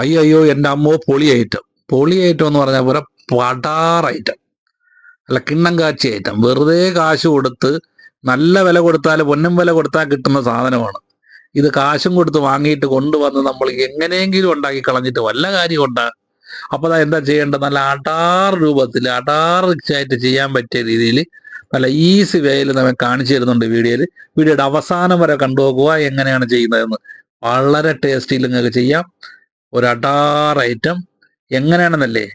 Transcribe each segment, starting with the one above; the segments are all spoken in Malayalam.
അയ്യോ എന്റെ അമ്മോ പൊളി ഐറ്റം പൊളി ഐറ്റം എന്ന് പറഞ്ഞാൽ പോലെ പടാർ അല്ല കിണ്ണം കാച്ചി ഐറ്റം. വെറുതെ കാശ് കൊടുത്ത് നല്ല വില കൊടുത്താൽ പൊന്നും വില കൊടുത്താൽ കിട്ടുന്ന സാധനമാണ്. ഇത് കാശും കൊടുത്ത് വാങ്ങിയിട്ട് കൊണ്ടുവന്ന് നമ്മൾ എങ്ങനെയെങ്കിലും ഉണ്ടാക്കി കളഞ്ഞിട്ട് വല്ല കാര്യം അപ്പോൾ അപ്പൊ ദാ എന്താ ചെയ്യേണ്ടത്? നല്ല അടാർ രൂപത്തിൽ അടാർ ആയിട്ട് ചെയ്യാൻ പറ്റിയ രീതിയിൽ നല്ല ഈസി വേയിൽ നമ്മൾ കാണിച്ചു തരുന്നുണ്ട് വീഡിയോയിൽ. വീഡിയോയുടെ അവസാനം വരെ കണ്ടുപോകുക എങ്ങനെയാണ് ചെയ്യുന്നതെന്ന്. വളരെ ടേസ്റ്റിയിൽ നിങ്ങൾക്ക് ചെയ്യാം. ഒരു അടാർ ഐറ്റം എങ്ങനെയാണെന്നല്ലേ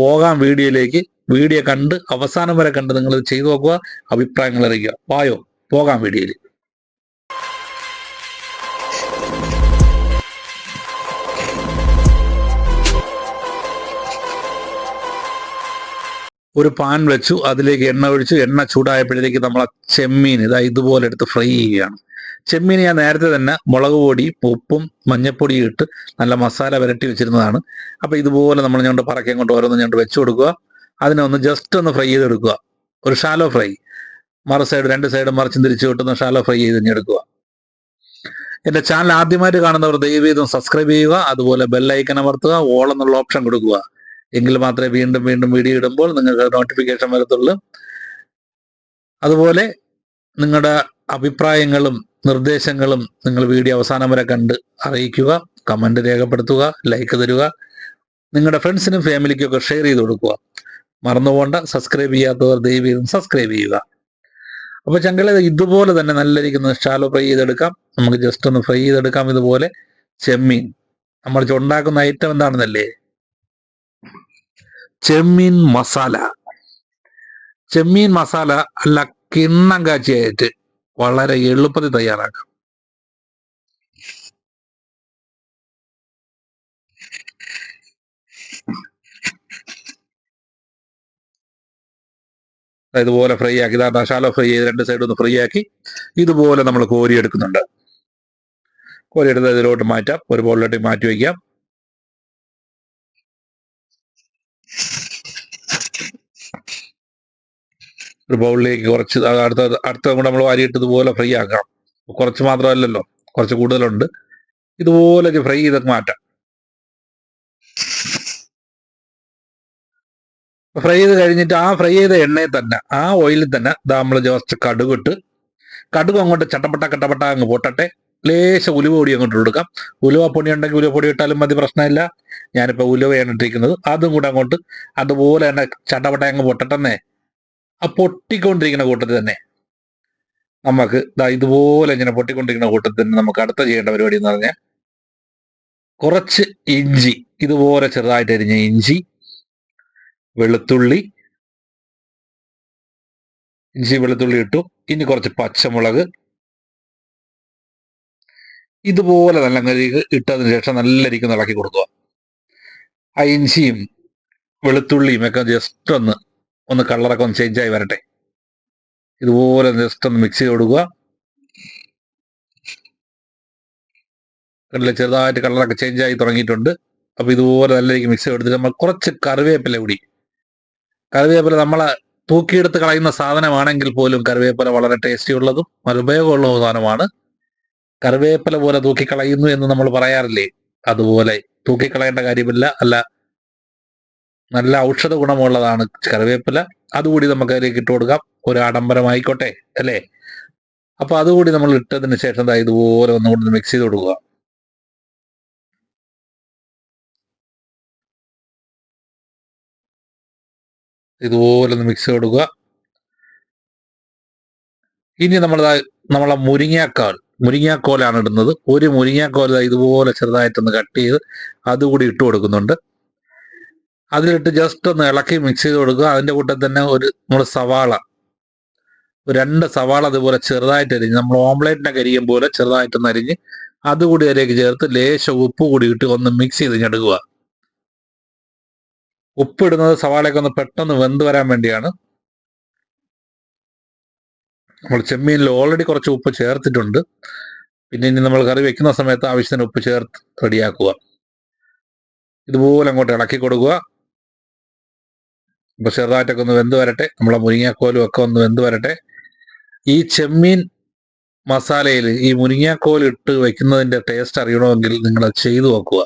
പോകാം വീഡിയോയിലേക്ക്. വീഡിയോ കണ്ട് അവസാനം വരെ കണ്ട് നിങ്ങൾ ചെയ്തു നോക്കുക അഭിപ്രായങ്ങൾ അറിയിക്കുക. വായോ പോകാം വീഡിയോയിൽ ഒരു പാൻ വെച്ചു അതിലേക്ക് എണ്ണ ഒഴിച്ചു. എണ്ണ ചൂടായപ്പോഴത്തേക്ക് നമ്മൾ ആ ചെമ്മീൻ ഇതാ ഇതുപോലെ എടുത്ത് ഫ്രൈ ചെയ്യുകയാണ്. ചെമ്മീൻ ഞാൻ നേരത്തെ തന്നെ മുളക് പൊടി ഉപ്പും മഞ്ഞപ്പൊടിയും ഇട്ട് നല്ല മസാല വരട്ടി വെച്ചിരുന്നതാണ്. അപ്പൊ ഇതുപോലെ നമ്മൾ ഞണ്ട് പറക്കാൻ കൊണ്ട് ഓരോന്ന് ഞണ്ട് വെച്ചു കൊടുക്കുക. അതിനെ ഒന്ന് ജസ്റ്റ് ഒന്ന് ഫ്രൈ ചെയ്തെടുക്കുക. ഒരു ഷാലോ ഫ്രൈ മറു സൈഡ് രണ്ട് സൈഡും മറിച്ചും തിരിച്ചു കിട്ടുന്ന ഷാലോ ഫ്രൈ ചെയ്ത് തന്നെ എടുക്കുക. എന്റെ ചാനൽ ആദ്യമായിട്ട് കാണുന്നവർ ദയവീതം സബ്സ്ക്രൈബ് ചെയ്യുക. അതുപോലെ ബെല്ലൈക്കൻ അമർത്തുക. ഓൾ എന്നുള്ള ഓപ്ഷൻ കൊടുക്കുക. എങ്കിൽ മാത്രമേ വീണ്ടും വീണ്ടും വീഡിയോ ഇടുമ്പോൾ നിങ്ങൾക്ക് നോട്ടിഫിക്കേഷൻ വരത്തുള്ളൂ. അതുപോലെ നിങ്ങളുടെ അഭിപ്രായങ്ങളും നിർദ്ദേശങ്ങളും നിങ്ങൾ വീഡിയോ അവസാനം വരെ കണ്ട് അറിയിക്കുക കമന്റ് രേഖപ്പെടുത്തുക ലൈക്ക് തരിക. നിങ്ങളുടെ ഫ്രണ്ട്സിനും ഫാമിലിക്കും ഒക്കെ ഷെയർ ചെയ്ത് കൊടുക്കുക. മറന്നുപോണ്ട സബ്സ്ക്രൈബ് ചെയ്യാത്തവർ ദൈവം സബ്സ്ക്രൈബ് ചെയ്യുക. അപ്പൊ ചങ്കള ഇതുപോലെ തന്നെ നല്ല രീതിക്ക് ഷാലോ ഫ്രൈ ചെയ്തെടുക്കാം. നമുക്ക് ജസ്റ്റ് ഒന്ന് ഫ്രൈ ചെയ്തെടുക്കാം ഇതുപോലെ. ചെമ്മീൻ. നമ്മൾ ഉണ്ടാക്കുന്ന ഐറ്റം എന്താണെന്നല്ലേ? ചെമ്മീൻ മസാല. ചെമ്മീൻ മസാല അല്ല കിണ്ണം കാച്ചിയായിട്ട്. വളരെ എളുപ്പത്തിൽ തയ്യാറാക്കാം. ഇതുപോലെ ഫ്രൈ ആക്കി ഇതാ മസാല ഫ്രൈ ചെയ്ത് രണ്ട് സൈഡ് ഒന്ന് ഫ്രൈ ആക്കി ഇതുപോലെ നമ്മൾ കോരിയെടുക്കുന്നുണ്ട്. കോരിയെടുത്ത് ഇതിലോട്ട് മാറ്റാം. ഒരു ബോളിലോട്ട് മാറ്റി വയ്ക്കാം. ഒരു ബൗളിലേക്ക് കുറച്ച് അടുത്ത അടുത്ത കൂടെ നമ്മൾ വാരിയിട്ട് ഇതുപോലെ ഫ്രൈ ആക്കാം കുറച്ച് മാത്രമല്ലല്ലോ കുറച്ച് കൂടുതലുണ്ട്. ഇതുപോലെ ഫ്രൈ ചെയ്തൊക്കെ മാറ്റാം. ഫ്രൈ ചെയ്ത് കഴിഞ്ഞിട്ട് ആ ഫ്രൈ ചെയ്ത എണ്ണയിൽ തന്നെ ആ ഓയിലിൽ തന്നെ നമ്മൾ ജസ്റ്റ് കടുകിട്ട് കടുക് അങ്ങോട്ട് ചട്ടപ്പട്ട കട്ടപ്പട്ട അങ്ങ് പൊട്ടട്ടെ. ലേശ ഉലുവ പൊടി അങ്ങോട്ട് കൊടുക്കാം ഉലുവ പൊടി ഉണ്ടെങ്കിൽ ഉലുവ പൊടി ഇട്ടാലും മതി പ്രശ്നമില്ല. ഞാനിപ്പോൾ ഉലുവയാണ് ഇട്ടിരിക്കുന്നത്. അതും കൂടെ അങ്ങോട്ട് അതുപോലെ തന്നെ ചട്ടപ്പട്ട അങ്ങ് പൊട്ടട്ടെന്നേ. ആ പൊട്ടിക്കൊണ്ടിരിക്കുന്ന കൂട്ടത്തിൽ തന്നെ നമുക്ക് ദാ ഇതുപോലെ ഇങ്ങനെ പൊട്ടിക്കൊണ്ടിരിക്കുന്ന കൂട്ടത്തിൽ തന്നെ നമുക്ക് അടുത്ത ചെയ്യേണ്ട പരിപാടി എന്ന് പറഞ്ഞാൽ കുറച്ച് ഇഞ്ചി ഇതുപോലെ ചെറുതായിട്ട് അരിഞ്ഞ ഇഞ്ചി വെളുത്തുള്ളി ഇഞ്ചി വെളുത്തുള്ളി ഇട്ടു. ഇനി കുറച്ച് പച്ചമുളക്. ഇതുപോലെ നല്ല കരിക്ക് ഇട്ടതിന് ശേഷം നല്ല രീതിക്ക് ഇളക്കി കൊടുക്കുക. ആ ഇഞ്ചിയും വെളുത്തുള്ളിയും ഒക്കെ ജസ്റ്റ് ഒന്ന് ഒന്ന് കളറൊക്കെ ഒന്ന് ചേഞ്ച് ആയി വരട്ടെ. ഇതുപോലെ ജസ്റ്റ് ഒന്ന് മിക്സ് ചെയ്ത് കൊടുക്കുക. കണ്ടില്ല? ചെറുതായിട്ട് കളറൊക്കെ ചേഞ്ച് ആയി തുടങ്ങിയിട്ടുണ്ട്. അപ്പോൾ ഇതുപോലെ നല്ല രീതിക്ക് മിക്സ് ചെയ്തെടുത്തിട്ട് നമ്മൾ കുറച്ച് കറിവേപ്പില കൂടി. കറിവേപ്പില നമ്മളെ തൂക്കിയെടുത്ത് കളയുന്ന സാധനമാണെങ്കിൽ പോലും കറിവേപ്പില വളരെ ടേസ്റ്റി ഉള്ളതും ഉപയോഗമുള്ള സാധനമാണ്. കറിവേപ്പില പോലെ തൂക്കിക്കളയുന്നു എന്ന് നമ്മൾ പറയാറില്ലേ? അതുപോലെ തൂക്കിക്കളയേണ്ട കാര്യമില്ല. അല്ല നല്ല ഔഷധ ഗുണമുള്ളതാണ് കറിവേപ്പില. അതുകൂടി നമുക്ക് അതിലേക്ക് ഇട്ട് കൊടുക്കാം. ഒരു ആഡംബരമായിക്കോട്ടെ അല്ലേ? അപ്പൊ അതുകൂടി നമ്മൾ ഇട്ടതിന് ശേഷം ഇതുപോലെ ഒന്നുകൂടി മിക്സ് ചെയ്ത് കൊടുക്കുക. ഇതുപോലെ ഒന്ന് മിക്സ് കൊടുക്കുക. ഇനി നമ്മൾ നമ്മളെ മുരിങ്ങാക്കാൽ മുരിങ്ങാക്കോലാണ് ഇടുന്നത്. ഒരു മുരിങ്ങാക്കോല ഇതുപോലെ ചെറുതായിട്ടൊന്ന് കട്ട് ചെയ്ത് അതുകൂടി ഇട്ട് കൊടുക്കുന്നുണ്ട്. അതിലിട്ട് ജസ്റ്റ് ഒന്ന് ഇളക്കി മിക്സ് ചെയ്ത് കൊടുക്കുക. അതിന്റെ കൂട്ടത്തിൽ തന്നെ ഒരു നമ്മൾ സവാള. ഒരു രണ്ട് സവാള അതുപോലെ ചെറുതായിട്ട് അരിഞ്ഞ് നമ്മൾ ഓംലേറ്റിനൊക്കെ അരിയും പോലെ ചെറുതായിട്ടൊന്ന് അരിഞ്ഞ് അതുകൂടി അതിലേക്ക് ചേർത്ത് ലേശം ഉപ്പ് കൂടി ഇട്ട് ഒന്ന് മിക്സ് ചെയ്ത് ഞെടുക്കുക. ഉപ്പ് ഇടുന്നത് സവാളയൊക്കെ ഒന്ന് പെട്ടെന്ന് വെന്ത് വരാൻ വേണ്ടിയാണ്. നമ്മൾ ചെമ്മീനിൽ ഓൾറെഡി കുറച്ച് ഉപ്പ് ചേർത്തിട്ടുണ്ട്. പിന്നെ ഇനി നമ്മൾ കറി വെക്കുന്ന സമയത്ത് ആവശ്യത്തിന് ഉപ്പ് ചേർത്ത് റെഡിയാക്കുക. ഇതുപോലെ അങ്ങോട്ട് ഇളക്കി കൊടുക്കുക. ഇപ്പൊ ചെറുതായിട്ടൊക്കെ ഒന്ന് വെന്ത് വരട്ടെ. നമ്മളെ മുരിങ്ങാക്കോലും ഒക്കെ ഒന്ന് വെന്ത് വരട്ടെ. ഈ ചെമ്മീൻ മസാലയിൽ ഈ മുരിങ്ങാക്കോൽ ഇട്ട് വെക്കുന്നതിന്റെ ടേസ്റ്റ് അറിയണമെങ്കിൽ നിങ്ങൾ ചെയ്തു നോക്കുക.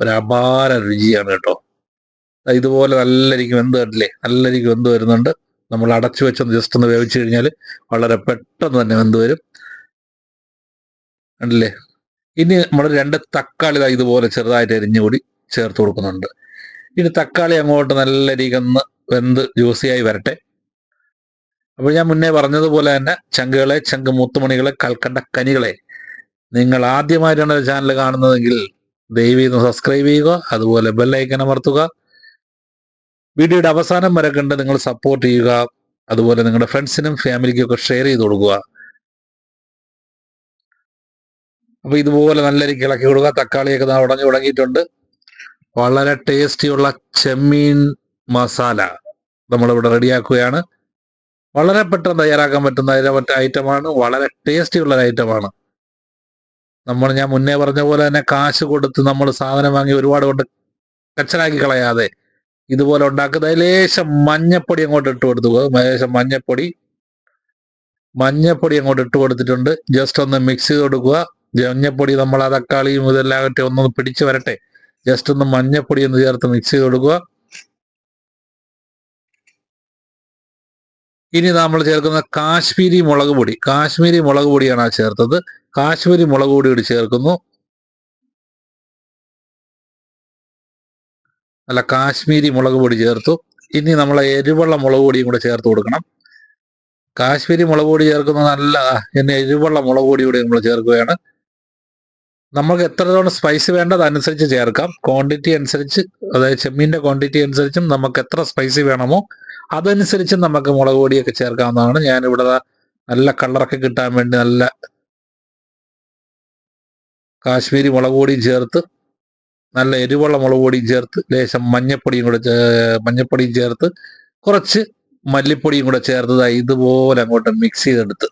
ഒരു അപാര രുചിയാണ് കേട്ടോ. ഇതുപോലെ നല്ല രീതിക്ക് വെന്ത് വരില്ലേ നല്ല രീതിക്ക് വെന്ത് വരുന്നുണ്ട്. നമ്മൾ അടച്ചു വെച്ചൊന്ന് ജസ്റ്റ് ഒന്ന് വേവിച്ചു കഴിഞ്ഞാൽ വളരെ പെട്ടെന്ന് തന്നെ വെന്ത് വരും. ഇനി നമ്മൾ രണ്ട് തക്കാളി ഇതുപോലെ ചെറുതായിട്ട് എരിഞ്ഞുകൂടി ചേർത്ത് കൊടുക്കുന്നുണ്ട്. ഇനി തക്കാളി അങ്ങോട്ട് നല്ല രീതിക്ക് ഒന്ന് വെന്ത് ജ്യൂസിയായി വരട്ടെ. അപ്പോൾ ഞാൻ മുന്നേ പറഞ്ഞതുപോലെ തന്നെ ചങ്കുകളെ ചങ്ക് മൂത്തുമണികളെ കൽക്കണ്ട കനികളെ നിങ്ങൾ ആദ്യമായിട്ടാണ് ചാനൽ കാണുന്നതെങ്കിൽ ദയവീന്ന് സബ്സ്ക്രൈബ് ചെയ്യുക അതുപോലെ ബെല്ലൈക്കൻ അമർത്തുക. വീഡിയോയുടെ അവസാനം വരെ കണ്ട് നിങ്ങൾ സപ്പോർട്ട് ചെയ്യുക അതുപോലെ നിങ്ങളുടെ ഫ്രണ്ട്സിനും ഫാമിലിക്കും ഒക്കെ ഷെയർ ചെയ്ത് കൊടുക്കുക. അപ്പൊ ഇതുപോലെ നല്ല രീതിക്ക് ഇളക്കി കൊടുക്കുക. തക്കാളിയൊക്കെ ഉടഞ്ഞു തുടങ്ങിയിട്ടുണ്ട്. വളരെ ടേസ്റ്റിയുള്ള ചെമ്മീൻ മസാല നമ്മളിവിടെ റെഡിയാക്കുകയാണ്. വളരെ പെട്ടെന്ന് തയ്യാറാക്കാൻ പറ്റുന്ന മറ്റേ ഐറ്റമാണ്. വളരെ ടേസ്റ്റിയുള്ള ഒരു ഐറ്റമാണ്. നമ്മൾ ഞാൻ മുന്നേ പറഞ്ഞ പോലെ തന്നെ കാശ് കൊടുത്ത് നമ്മൾ സാധനം വാങ്ങി ഒരുപാട് കൊണ്ട് കച്ചറാക്കി കളയാതെ ഇതുപോലെ ഉണ്ടാക്കുന്ന ലേശം മഞ്ഞപ്പൊടി അങ്ങോട്ട് ഇട്ട് കൊടുത്തു. ലേശം മഞ്ഞപ്പൊടി മഞ്ഞപ്പൊടി അങ്ങോട്ട് ഇട്ട് കൊടുത്തിട്ടുണ്ട്. ജസ്റ്റ് ഒന്ന് മിക്സ് ചെയ്ത് കൊടുക്കുക. മഞ്ഞപ്പൊടി നമ്മൾ ആ തക്കാളിയും ഇതെല്ലാം ആകട്ടെ ഒന്നൊന്ന് പിടിച്ചു വരട്ടെ. ജസ്റ്റ് ഒന്ന് മഞ്ഞപ്പൊടി ഒന്ന് ചേർത്ത് മിക്സ് ചെയ്ത് കൊടുക്കുക. ഇനി നമ്മൾ ചേർക്കുന്ന കാശ്മീരി മുളക് പൊടി. കാശ്മീരി മുളക് പൊടിയാണ് ആ ചേർത്തത്. കാശ്മീരി മുളക് പൊടി കൂടി ചേർക്കുന്നു. അല്ല കാശ്മീരി മുളക് പൊടി ചേർത്തു. ഇനി നമ്മൾ എരിവുള്ള മുളക് പൊടിയും കൂടെ ചേർത്ത് കൊടുക്കണം. കാശ്മീരി മുളക് പൊടി ചേർക്കുന്നത് നല്ല എന്നെ എരിവുള്ള മുളക് പൊടി കൂടി നമ്മൾ ചേർക്കുകയാണ്. നമുക്ക് എത്രത്തോളം സ്പൈസ് വേണ്ടത് അനുസരിച്ച് ചേർക്കാം. ക്വാണ്ടിറ്റി അനുസരിച്ച് അതായത് ചെമ്മീന്റെ ക്വാണ്ടിറ്റി അനുസരിച്ചും നമുക്ക് എത്ര സ്പൈസി വേണമോ അതനുസരിച്ച് നമുക്ക് മുളക് പൊടിയൊക്കെ ചേർക്കാവുന്നതാണ്. ഞാനിവിടെ നല്ല കളറൊക്കെ കിട്ടാൻ വേണ്ടി നല്ല കാശ്മീരി മുളക് പൊടിയും ചേർത്ത് നല്ല എരിവുള്ള മുളക് പൊടിയും ചേർത്ത് ലേശം മഞ്ഞപ്പൊടിയും കൂടെ മഞ്ഞപ്പൊടിയും ചേർത്ത് കുറച്ച് മല്ലിപ്പൊടിയും കൂടെ ചേർത്തതായി ഇതുപോലെ അങ്ങോട്ട് മിക്സ് ചെയ്തെടുത്ത്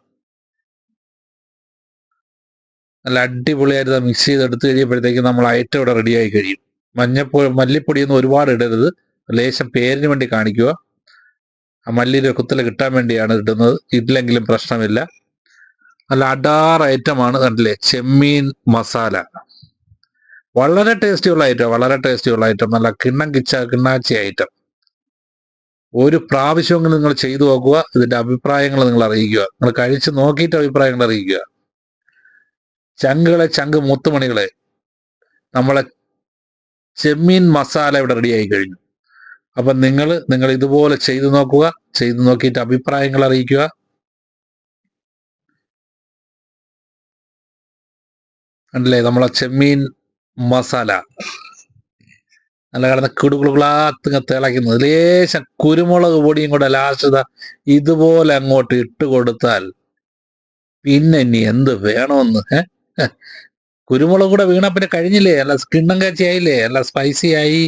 നല്ല അടിപൊളിയായിട്ട് മിക്സ് ചെയ്തെടുത്ത് കഴിയുമ്പോഴത്തേക്ക് നമ്മൾ ഐറ്റം ഇവിടെ റെഡിയായി കഴിയും. മഞ്ഞപ്പൊടി മല്ലിപ്പൊടിയൊന്നും ഒരുപാട് ഇടരുത്. ലേശം പേരിന് വേണ്ടി കാണിക്കുക. ആ മല്ലിയുടെ കുത്തല കിട്ടാൻ വേണ്ടിയാണ് ഇടുന്നത്. ഇല്ലെങ്കിലും പ്രശ്നമില്ല. നല്ല അടാർ ഐറ്റമാണ് കണ്ടില്ലേ? ചെമ്മീൻ മസാല. വളരെ ടേസ്റ്റിയുള്ള ഐറ്റം വളരെ ടേസ്റ്റിയുള്ള ഐറ്റം നല്ല കിണ്ണം കിച്ച കിണ്ണാച്ചി ഐറ്റം ഒരു പ്രാവശ്യമെങ്കിലും നിങ്ങൾ ചെയ്തു നോക്കുക. ഇതിന്റെ അഭിപ്രായങ്ങൾ നിങ്ങൾ അറിയിക്കുക. നിങ്ങൾ കഴിച്ച് നോക്കിയിട്ട് അഭിപ്രായങ്ങൾ അറിയിക്കുക. ചങ്കുകളെ ചങ്ക് മുത്തുമണികളെ നമ്മളെ ചെമ്മീൻ മസാല ഇവിടെ റെഡിയായി കഴിഞ്ഞു. അപ്പൊ നിങ്ങൾ നിങ്ങൾ ഇതുപോലെ ചെയ്തു നോക്കുക ചെയ്തു നോക്കിയിട്ട് അഭിപ്രായങ്ങൾ അറിയിക്കുക. അല്ലേ? നമ്മളെ ചെമ്മീൻ മസാല. നല്ല കിടന്ന് കിടുകുളുകളാത്തിങ്ങ തിളയ്ക്കുന്നത് ലേശം കുരുമുളക് പൊടിയും കൂടെ ലാസ്റ്റ് ഇതുപോലെ അങ്ങോട്ട് ഇട്ട് കൊടുത്താൽ പിന്നെ ഇനി എന്ത് വേണമെന്ന് ഏ? കുരുമുളക് കൂടെ വീണ പിന്നെ കഴിഞ്ഞില്ലേ? അല്ല കിണ്ണം കാച്ചി ആയില്ലേ? അല്ല സ്പൈസി ആയി.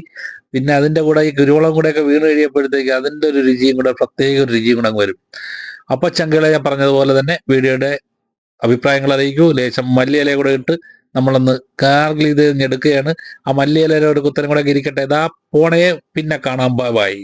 പിന്നെ അതിന്റെ കൂടെ ഈ കുരുമുളകും കൂടെ ഒക്കെ വീണ് കഴിയുമ്പോഴത്തേക്ക് അതിന്റെ ഒരു രുചിയും കൂടെ പ്രത്യേക ഒരു രുചിയും കൂടെ വരും. അപ്പൊ ചങ്കളെ ഞാൻ പറഞ്ഞതുപോലെ തന്നെ വീഡിയോയുടെ അഭിപ്രായങ്ങൾ അറിയിക്കൂ. ലേശം മല്ലിയില കൂടെ ഇട്ട് നമ്മളൊന്ന് കാർഗിൽ ഇത് എടുക്കുകയാണ്. ആ മല്ലിയിലയുടെ ഒരു കുത്തനും കൂടെ ഇരിക്കട്ടെ. ഇതാ പോണേ പിന്നെ കാണാം. ബൈ.